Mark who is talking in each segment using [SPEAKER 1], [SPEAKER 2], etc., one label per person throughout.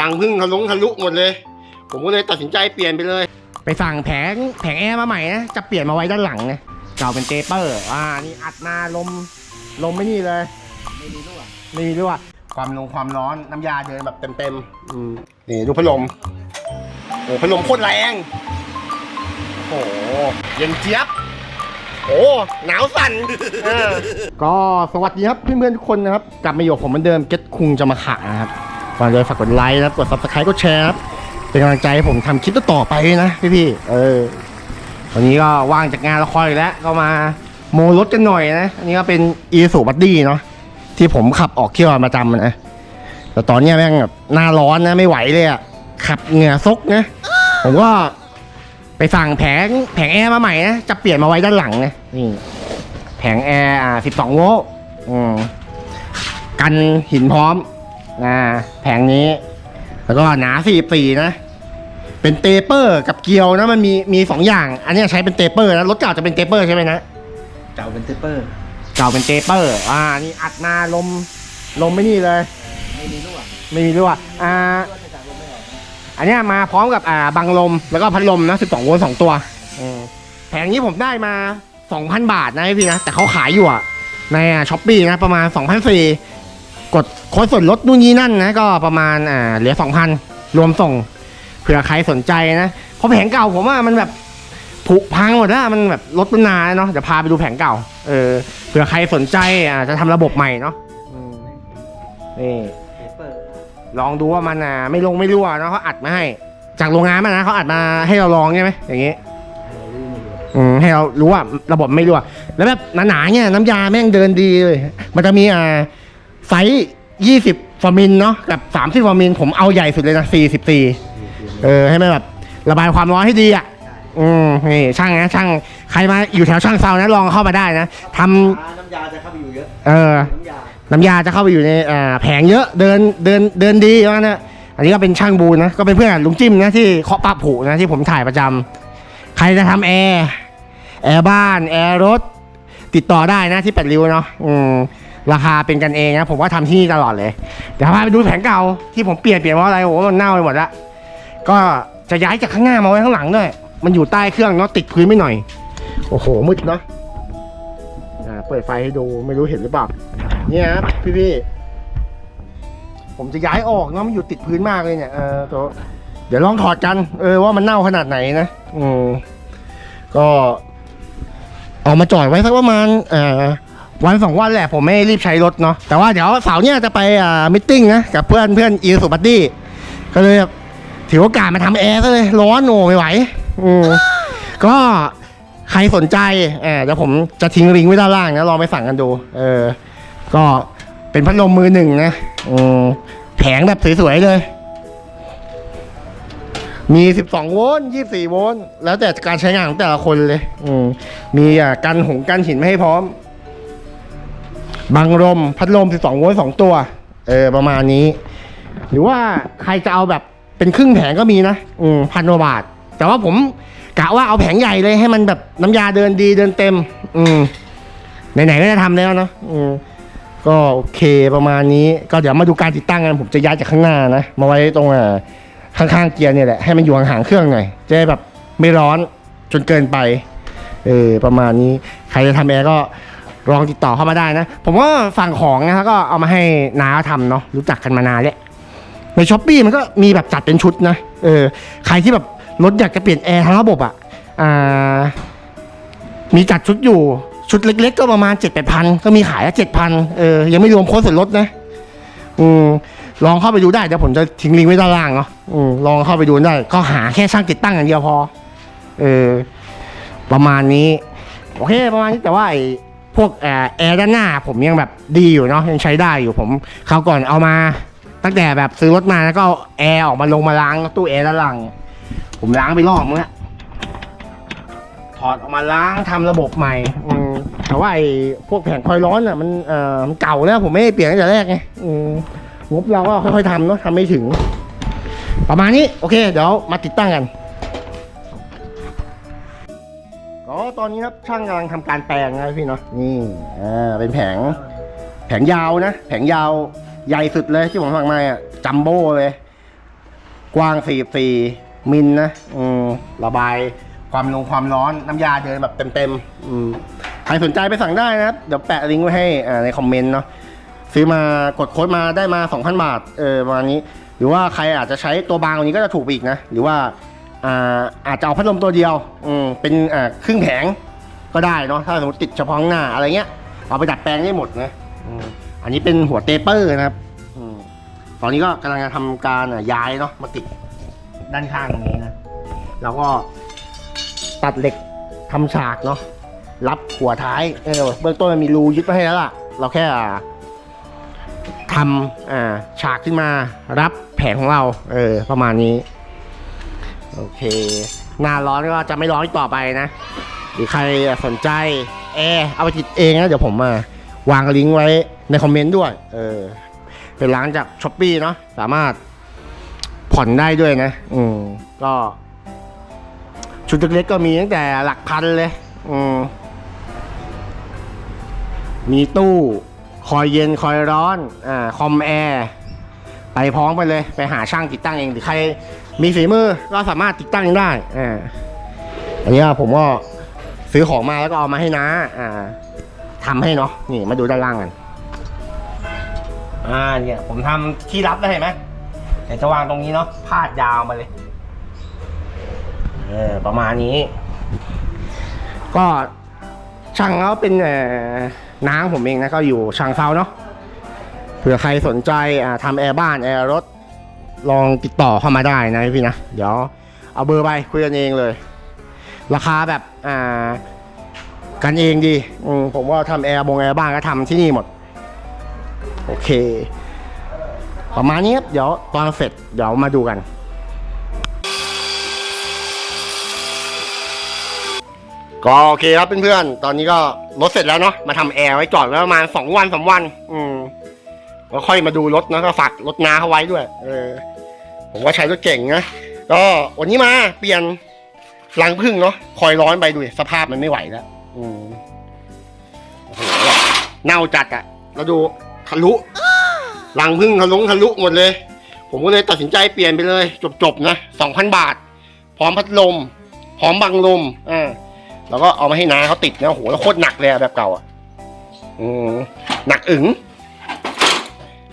[SPEAKER 1] รังพึ่งทะลุทะลุหมดเลย ผมก็เลยตัดสินใจเปลี่ยนไปเลย ไปสั่งแผงแผงแอร์มาใหม่นะจะเปลี่ยนมาไว้ด้านหลังนะเก่าเป็นเตเปอร์อ่านี่อัดมาลมลมไม่นี่เลย
[SPEAKER 2] ไม่มีรั่ว
[SPEAKER 1] ไม่มีด้วยความลงความร้อนน้ำยาเดินแบบเต็มๆอืมนี่ดูพัดลมโอ้พัดลมโคตรแรงโอ้โหเย็นเจี๊ยบโอ้หนาวสั่นเออก็สวัสดีครับเพื่อนๆทุกคนนะครับ กลับมาอยู่กับผมเหมือนเดิมเก็ตคุงจะมาขะนะครับ ก่อนเลยฝากกดไลค์นะกดซับสไครต์กดแชร์ครับเป็นกำลังใจให้ผมทำคลิปต่อไปนะพี่ๆเออวันนี้ก็ว่างจากงานละครอีกแล้วก็มาโมรถกันหน่อยนะ อันนี้ก็เป็นอีสูบัดดี้เนาะที่ผมขับออกเที่ยวประจำนะแต่ตอนนี้แม่งแบบหน้าร้อนนะไม่ไหวเลยอะขับเหงื่อซกนะผมก็ไปสั่งแผงแผงแอร์มาใหม่นะจะเปลี่ยนมาไว้ด้านหลังนะนี่แผงแอร์อ่า12โวลต์กันหินพร้อม นะแผงนี้ แล้วก็หนา44นะ เป็นเตเปอร์กับเกลียวนะมันมีมีสองอย่าง อันเนี้ยใช้เป็นเตเปอร์นะรถเก่าจะเป็นเตเปอร์ใช่ไหมนะ
[SPEAKER 2] เก่าเป็นเทปเปอร์
[SPEAKER 1] เก่าเป็นเตเปอร์ อ่านี่อัดมาลมลมไม่นี่เลย
[SPEAKER 2] ไม่มีรั่ว
[SPEAKER 1] ไม่มีด้วยอ่า
[SPEAKER 2] รั่วจะจากลมไม่ออกนะ
[SPEAKER 1] อันเนี้ยมาพร้อมกับอ่าบังลมแล้วก็พัดลมนะ12โวลต์สองตัวอืมแผงนี้ผมได้มา 2,000 บาทนะพี่นะ แต่เขาขายอยู่อะในช้อปปี้นะ ประมาณ2,400 กดโค้ดส่วนลดนู่นนี่นั่นนะก็ประมาณอ่าเหลือ2,000รวมส่งเผื่อใครสนใจนะเพราะแผงเก่าผมว่ามันแบบผุพังหมดแล้วมันแบบรถมันนานเนาะเดี๋ยวพาไปดูแผงเก่าเออเผื่อใครสนใจอ่าจะทำระบบใหม่เนาะอืมนี่
[SPEAKER 2] เปเปอร์
[SPEAKER 1] ลองดูว่ามันอะไม่ลงไม่รั่วเนาะเขาอัดมาให้ จากโรงงานมานะเขาอัดมาให้เราลองใช่ไหมอย่างงี้อืมให้เรารู้ว่าระบบไม่รั่ว แล้วแบบหนาๆเนี่ยน้ำยาแม่งเดินดีเลยมันจะมีอ่า ไซส์ยี่สิบฟอร์มิลเนาะกับสามสิบฟอร์มิลผมเอาใหญ่สุดเลยนะสี่สิบสี่เออให้มันแบบระบายความร้อนให้ดีอะอืมนี่ช่างนะช่างใครมาอยู่แถวช่างเซานะลองเข้ามาได้นะทำ
[SPEAKER 2] อ่าน้ำยาจะเข้าไปอยู่เยอะ
[SPEAKER 1] เออ
[SPEAKER 2] น้ำยา
[SPEAKER 1] น้ำยาจะเข้าไปอยู่ในอ่าแผงเยอะเดินเดินเดินดีว่านะอันนี้ก็เป็นช่างบูนนะก็เป็นเพื่อนกับลุงจิ้มนะที่เคาะปะผูนะที่ผมถ่ายประจำใครจะทำแอร์แอร์บ้านแอร์รถ ติดต่อได้นะที่แปดริ้วเนาะอืม ราคาเป็นกันเองนะผมว่าทำที่นี่ตลอดเลย เดี๋ยวพาไปดูแผงเก่าที่ผมเปลี่ยนเปลี่ยนเพราะอะไรโอ้โหมันเน่าไปหมดละก็จะย้ายจากข้างหน้ามาไว้ข้างหลังด้วย มันอยู่ใต้เครื่องเนาะติดพื้นไม่หน่อย โอ้โหมืดเนาะเปิดไฟให้ดูไม่รู้เห็นหรือเปล่าเนี่ยครับพี่พี่ผมจะย้ายออกเนาะมันอยู่ติดพื้นมากเลยเนี่ยเออตัวเดี๋ยวลองถอดกัน เออว่ามันเน่าขนาดไหนนะอืมก็ เอามาจอดไว้สักประมาณอ่อ วันสองวันแหละผมไม่รีบใช้รถเนาะแต่ว่าเดี๋ยวเสาร์เนี่ยจะไปอ่ามิทติ้งนะกับเพื่อนเพื่อนอีสุบัตตี้ก็เลยแบบถือโอกาสมาทำแอร์ซะเลยร้อนโอ้ไม่ไหวอืมก็ใครสนใจเออเดี๋ยวผมจะทิ้งลิงก์ไว้ด้านล่างนะลองไปสั่งกันดูเออก็เป็นพัดลมมือหนึ่งนะอืมแผงแบบสวยๆเลย มี 12 โวลต์ 24 โวลต์ แล้วแต่การใช้งานของแต่ละคนเลย อืมมีอะกันหงกันหินไม่ให้พร้อม บังลมพัดลม 12โวลต์2ตัว เออ ประมาณนี้ หรือว่าใครจะเอาแบบเป็นครึ่งแผงก็มีนะ อืมพันกว่าบาท แต่ว่าผมกะว่าเอาแผงใหญ่เลยให้มันแบบน้ำยาเดินดีเดินเต็ม อืมไหนๆก็จะทำแล้วเนาะอืมก็โอเคประมาณนี้ ก็เดี๋ยวมาดูการติดตั้งกันผมจะย้ายจากข้างหน้านะ มาไว้ตรงอ่าข้างๆเกียร์เนี่ยแหละให้มันอยู่ห่างๆเครื่องหน่อยจะได้แบบไม่ร้อนจนเกินไป เออประมาณนี้ ใครจะทำแอร์ก็ ลองติดต่อเข้ามาได้นะ ผมว่าฝั่งของนะแล้วก็เอามาให้น้าทำเนาะรู้จักกันมานานแล้วในช้อปปีมันก็มีแบบจัดเป็นชุดนะเออใครที่แบบรถอยากจะเปลี่ยนแอร์ทั้งระบบอะอ่ามีจัดชุดอยู่ชุดเล็ก ๆ ก็ประมาณเจ็ดแปดพันก็มีขายอะเจ็ดพันเออยังไม่รวมโค้ดส่วนลดนะอืมลองเข้าไปดูได้เดี๋ยวผมจะทิ้งลิงก์ไว้ด้านล่างเนาะอืมลองเข้าไปดูได้ ก็หาแค่ช่างติดตั้งอย่างเดียวพอ เออ ประมาณนี้ โอเค ประมาณนี้แต่ว่าไอ พวกแอร์ด้านหน้าผมยังแบบดีอยู่เนาะยังใช้ได้อยู่ผมคราวก่อนเอามา ตั้งแต่แบบซื้อรถมาแล้วก็แอร์ออกมาลงมาล้างตู้แอร์ด้านหลัง ผมล้างไปรอบนึงแล้ถอดออกมาล้างทำระบบใหม่อืแต่ว่าไอ้พวกแผงคอยร้อนอะมันเอ่อมันเก่าแล้วผมไม่ได้เปลี่ยนตั้งแต่แรกไงงบเราก็ค่อยๆทำเนาะทำไม่ถึง ประมาณนี้โอเค เดี๋ยวมาติดตั้งกัน ก็ตอนนี้ครับช่างกำลังทำการแปลงนะพี่เนาะ นี่ อ่า เป็นแผง แผงยาวนะ แผงยาวใหญ่สุดเลยที่ผมสั่งมาอะ จัมโบ้เลย กว้าง 44 มิลนะ อืม ระบายความลงความร้อนน้ำยาเดินแบบเต็มๆอืมใครสนใจไปสั่งได้นะครับ เดี๋ยวแปะลิงก์ไว้ให้อ่าในคอมเมนต์เนาะ ซื้อมากดโค้ดมาได้มา 2,000 บาท เออประมาณนี้ หรือว่าใครอาจจะใช้ตัวบางกว่านี้ก็จะถูกไปอีกนะ หรือว่า อ่าอาจจะเอาพัดลมตัวเดียวอืมเป็นอ่าครึ่งแผงก็ได้เนาะถ้าสมมติติดเฉพาะข้างหน้าอะไรเงี้ย เอาไปดัดแปลงได้หมดนะอืมอันนี้เป็นหัวเตเปอร์นะครับอมตอนนี้ก็กำลังจะทำการอะย้ายเนาะมาติดด้านข้างตรงนี้นะแล้วก็ตัดเหล็กทำฉากเนาะรับหัวท้ายเออเบื้องต้นมันมีรูยึดไว้ให้แล้วล่ะ เราแค่อ่า ทำอ่าฉากขึ้นมารับแผงของเรา เออ ประมาณนี้ โอเค หน้าร้อนก็จะไม่ร้อนอีกต่อไปนะ หรือใครสนใจแอร์เอาไปติดเองนะ เดี๋ยวผมมาวางลิงก์ไว้ในคอมเมนต์ด้วย เออ เป็นร้านจากช้อปปีเนาะสามารถผ่อนได้ด้วยนะ อืมก็ ชุดเล็กๆก็มีตั้งแต่หลักพันเลย อืมมีตู้ คอยเย็นคอยร้อน อ่า คอมแอร์ ไปพร้อมไปเลย ไปหาช่างติดตั้งเอง หรือใคร มีฝีมือก็สามารถติดตั้งได้อ่าอันนี้ผมก็ซื้อของมาแล้วก็เอามาให้นะอ่าทำให้เนาะนี่มาดูด้านล่างกันอ่าเนี่ยผมทำที่รับได้เห็นไหมเดี๋ยวจะวางตรงนี้เนาะพาดยาวมาเลยเออประมาณนี้ ก็ช่างเขาเป็นเออน้างผมเองนะก็อยู่ช่างเซาเนาะเผื่อใครสนใจอ่าทำแอร์บ้านแอร์รถ ลองติดต่อเข้ามาได้นะพี่นะ เดี๋ยวเอาเบอร์ไปคุยกันเองเลย ราคาแบบอ่ากันเองดีอืมผมว่าทำแอร์บงแอร์บ้านก็ทำที่นี่หมด โอเค ประมาณนี้ครับเดี๋ยวตอนเสร็จเดี๋ยวมาดูกัน ก็โอเคครับเพื่อนๆ ตอนนี้ก็รถเสร็จแล้วเนาะมาทำแอร์ไว้จอดไว้ประมาณสองวันสามวัน อืม แล้วค่อยมาดูรถนะก็ฝากรถนาเขาไว้ด้วย เออ ผมว่าใช้รถเก่งนะก็วันนี้มาเปลี่ยนรังพึ่งเนาะคอยร้อนไปดูสภาพมันไม่ไหวแล้วอืมโอ้โหเน่าจัดอะแล้วดูทะลุรังพึ่งทะลุทะลุหมดเลย ผมก็เลยตัดสินใจเปลี่ยนไปเลย จบๆนะสองพันบาท พร้อมพัดลม พร้อมบังลมอ่าแล้วก็เอามาให้น้าเขาติดนะโหแล้วโคตรหนักเลยแบบเก่าอะอืมหนักอึ๋ง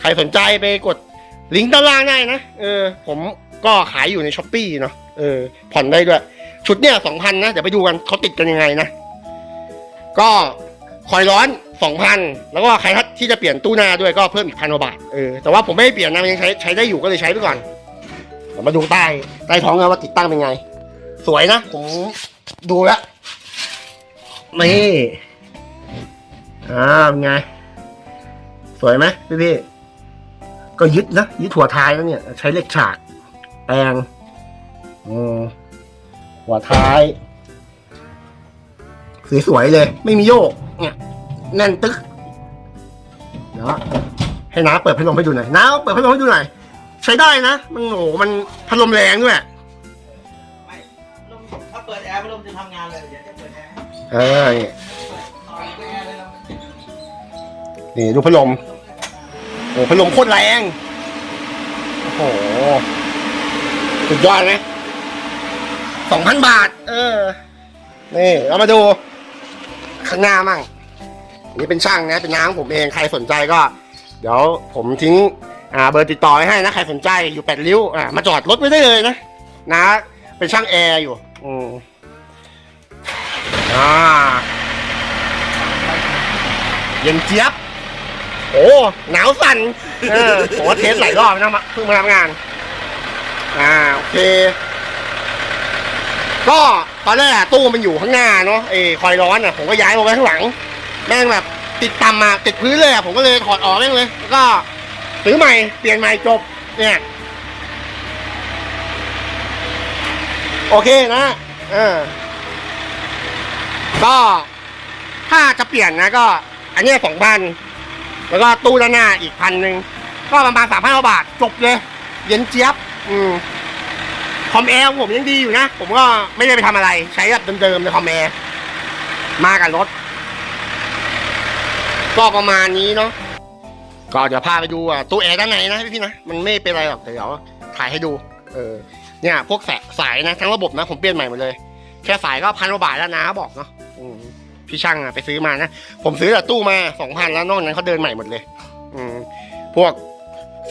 [SPEAKER 1] รสนใจไปกดลิงก์ด้านล่างได้นะ เออ ผมก็ขายอยู่ในช้อปปีเนาะ เออ ผ่อนได้ด้วย ชุดเนี่ยสองพันนะ เดี๋ยวไปดูกันเขาติดกันยังไงนะ ก็คอยร้อนสองพันแล้วก็ใครที่จะเปลี่ยนตู้หน้าด้วยก็เพิ่มอีกพันกว่าบาท เออ แต่ว่าผมไม่ได้เปลี่ยนนะยังใช้ใช้ได้อยู่ก็เลยใช้ไปก่อนเดี๋ยวมาดูใต้ใต้ท้องกันว่าติดตั้งเป็นไง สวยนะ ผมดูแล้วนี่อ่าเป็นไง สวยไหมพี่พี่ ก็ยึดนะยึดหัวท้ายแล้วเนี่ย ใช้เหล็กฉาก แปลงอืมหัวท้าย สวยๆเลย ไม่มีโยก เนี่ยแน่นตึกเดี๋ยวให้น้าเปิดพัดลมให้ดูหน่อยน้าเปิดพัดลมให้ดูหน่อยใช้ได้นะ มันโอ้โหมันพัดลมแรงด้วย
[SPEAKER 2] ไม่ลมถ้าเปิดแอร์พัดลมจะทำงานเลยเดี๋ยวจะเปิดแอร์ให้
[SPEAKER 1] เออนี่
[SPEAKER 2] ต่อแอร์เลยเรา
[SPEAKER 1] นี่ดูพัดลม โอ้พัดลมโคตรแรง โอ้โห สุดยอดไหมสองพันบาท เออ นี่ เรามาดู ข้างหน้ามั่งอันนี้เป็นช่างนะ เป็นน้างผมเอง ใครสนใจก็ เดี๋ยวผมทิ้งอ่าเบอร์ติดต่อไว้ให้นะ ใครสนใจอยู่แปดริ้วอ่ามาจอดรถไว้ได้เลยนะ นะ เป็นช่างแอร์อยู่ อืมอ่าเย็นเจี๊ยบ โอ้หนาวสั่นเออผมว่าเทสหลายรอบนะมาเพิ่งมาทำงาน อ่าโอเค ก็ตอนแรกอะตู้มันอยู่ข้างหน้าเนาะเอคอยร้อนอะผมก็ย้ายมาไว้ข้างหลังแม่งแบบติดต่ำมาติดพื้นเลยอะผมก็เลยถอดออกแม่งเลยแล้วก็ซื้อใหม่เปลี่ยนใหม่จบ เนี่ยโอเคนะเออก็ถ้าจะเปลี่ยนนะก็ อันนี้สองพัน แล้วก็ตู้ด้านหน้าอีกพันหนึ่งก็ประมาณสามพันกว่าบาทจบเลย เย็นเจี๊ยบ อืมคอมแอร์ผมยังดีอยู่นะ ผมก็ไม่ได้ไปทำอะไร ใช้แบบเดิมๆในคอมแอร์มากับรถ ก็ประมาณนี้เนาะก็เดี๋ยวพาไปดูอะตู้แอร์ด้านในนะพี่ๆนะมันไม่เป็นไรหรอกแต่เดี๋ยวถ่ายให้ดู เออ เนี่ย พวกแสสายนะทั้งระบบนะ ผมเปลี่ยนใหม่หมดเลย แค่สายก็พันกว่าบาทแล้วนะบอกเนาะอืม พี่ช่างอะไปซื้อมานะ ผมซื้อแต่ตู้มาสองพันแล้วนอกนั้นเขาเดินใหม่หมดเลย อืมพวก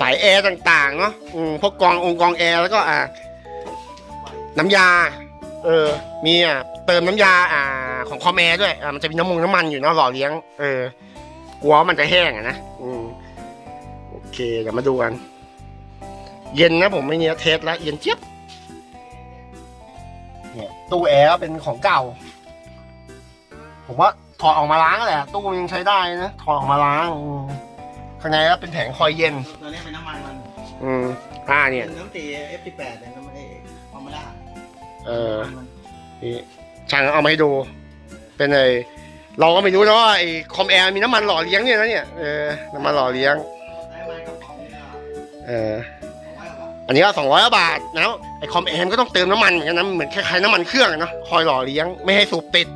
[SPEAKER 1] สายแอร์ต่างๆเนาะอืมพวกกรององค์กรองแอร์แล้วก็อ่า น้ำยา เออ มีอะเติมน้ำยา อ่า ของคอมแอร์ด้วยอ่ามันจะมีน้ำมงน้ำมันอยู่เนาะหล่อเลี้ยง เออกลัวมันจะแห้งอะนะอืมโอเคเดี๋ยวมาดูกัน เย็นนะผมไม่เนี้ยเทสแล้วเย็นเจี๊ยบเนี่ยตู้แอร์เป็นของเก่า ผมว่าถอดออกมาล้างแหละตู้มันยังใช้ได้นะถอดออกมาล้างอืมข้างในก็เป็นแผงคอยเย็น
[SPEAKER 2] ตัวนี้เป็นน้ำมันมัน
[SPEAKER 1] อืมอ่าเนี่ย
[SPEAKER 2] เป็นน้ำตี F18 เนี่ยน้ำมันเอกฟอร์มูล่า
[SPEAKER 1] เออนี่ช่างเอามาให้ดู เป็นไอเราก็ไม่รู้นะว่าไอคอมแอร์มีน้ำมันหล่อเลี้ยงเนี่ยนะเนี่ยเออน้ำมันหล่อเลี้ยง
[SPEAKER 2] ได้มากระป๋องเนี่ย
[SPEAKER 1] เออ
[SPEAKER 2] สองร้อยกว่าบาท
[SPEAKER 1] อันนี้ก็สองร้อยบาทนะไอคอมแอร์ก็ต้องเติมน้ำมันเหมือนกันนะเหมือนคล้ายๆน้ำมันเครื่องอะเนาะคอยหล่อเลี้ยงไม่ให้สูบติด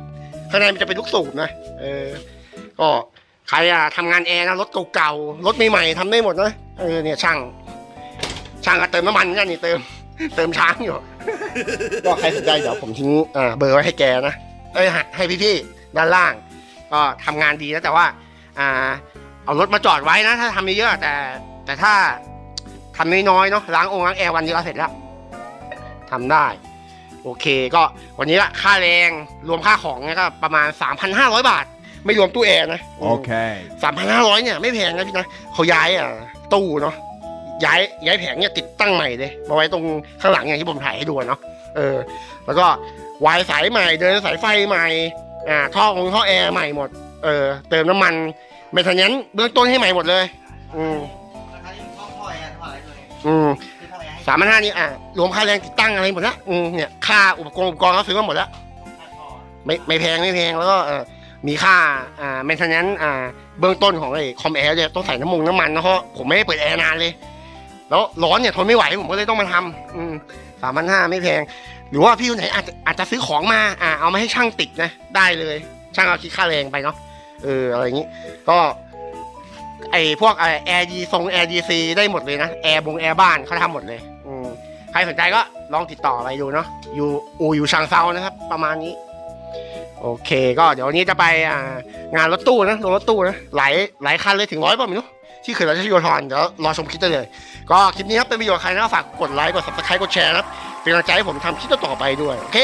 [SPEAKER 1] ข้างในมันจะเป็นลูกสูบนะ เออ ก็ใครอะทำงานแอร์นะรถเก่าๆ รถใหม่ๆทำได้หมดนะ เออเนี่ยช่าง ช่างก็เติมน้ำมันกันนี่เติม เติมช้างอยู่ ก็ใครสนใจเดี๋ยวผมทิ้งอ่าเบอร์ไว้ให้แกนะ เอ้ยให้พี่ๆด้านล่าง ก็ทำงานดีนะแต่ว่า อ่า เอารถมาจอดไว้นะ ถ้าทำเยอะแต่ แต่ถ้าทำน้อยๆเนาะล้างองค์ล้างแอร์วันเดียวเสร็จแล้วทำได้ โอเคก็วันนี้ละค่าแรงรวมค่าของเนี่ยก็ประมาณ 3,500 บาท ไม่รวมตู้แอร์นะ
[SPEAKER 3] Okay.
[SPEAKER 1] สามพันห้าร้อยเนี่ยไม่แพงนะพี่นะเขาย้ายอะตู้เนาะย้ายย้ายแผงเนี่ยติดตั้งใหม่เลยมาไว้ตรงข้างหลังอย่างที่ผมถ่ายให้ดูอะเนาะเออ แล้วก็วายสายใหม่ เดินสายไฟใหม่อ่าท่อของท่อแอร์ใหม่หมดเออเติมน้ำมันเมนเทนเนนเบื้องต้นให้ใหม่หมดเลย อืม
[SPEAKER 2] ราคาที่ท่อท่อแอร์เท่าไหร่ตัวเอง
[SPEAKER 1] อืม สามพันห้านี่อะรวมค่าแรงติดตั้งอะไรหมดละอืมเนี่ยค่าอุปกรณ์อุปกรณ์เขาซื้อมาหมดแล้วไม่ไม่แพงไม่แพงแล้วก็เออมีค่าอ่า m ม i เ t น n น n อ่าเบื้องต้นของไอ้คอมแอร์เนี่ยต้องใส่น้ำมงน้ำมันนะเพราะผมไม่ได้เปิดแอร์นานเลย แล้วร้อนเนี่ยทนไม่ไหวผมก็เลยต้องมาทำสามพันห้าไม่แพง หรือว่าพี่คนไหนอาจจะอาจจะซื้อของมาอ่าเอามาให้ช่างติดนะได้เลย ช่างเอาคิดค่าแรงไปเนาะเอออะไรอย่างนี้ ก็ไอพวกไอแอร์ดีทรงแอร์ดีซีได้หมดเลยนะแอร์บงแอร์บ้านเขาทำหมดเลย ใครสนใจก็ลองติดต่อไปดูเนาะอยู่อูอยู่ชางเซานะครับ ประมาณนี้ โอเคก็เดี๋ยววันนี้จะไปงานรถตู้นะลงรถตู้นะหลายหลายคันเลยถึงร้อยป่ะไม่รู้ที่เขื่อนราชโยธรเดี๋ยวรอชมคลิปได้เลย ก็คลิปนี้ครับเป็นประโยชน์ใครนะฝากกดไลค์กด subscribe กดแชร์นะครับเป็นกำลังใจให้ผมทำคลิปต่อไปด้วย โอเค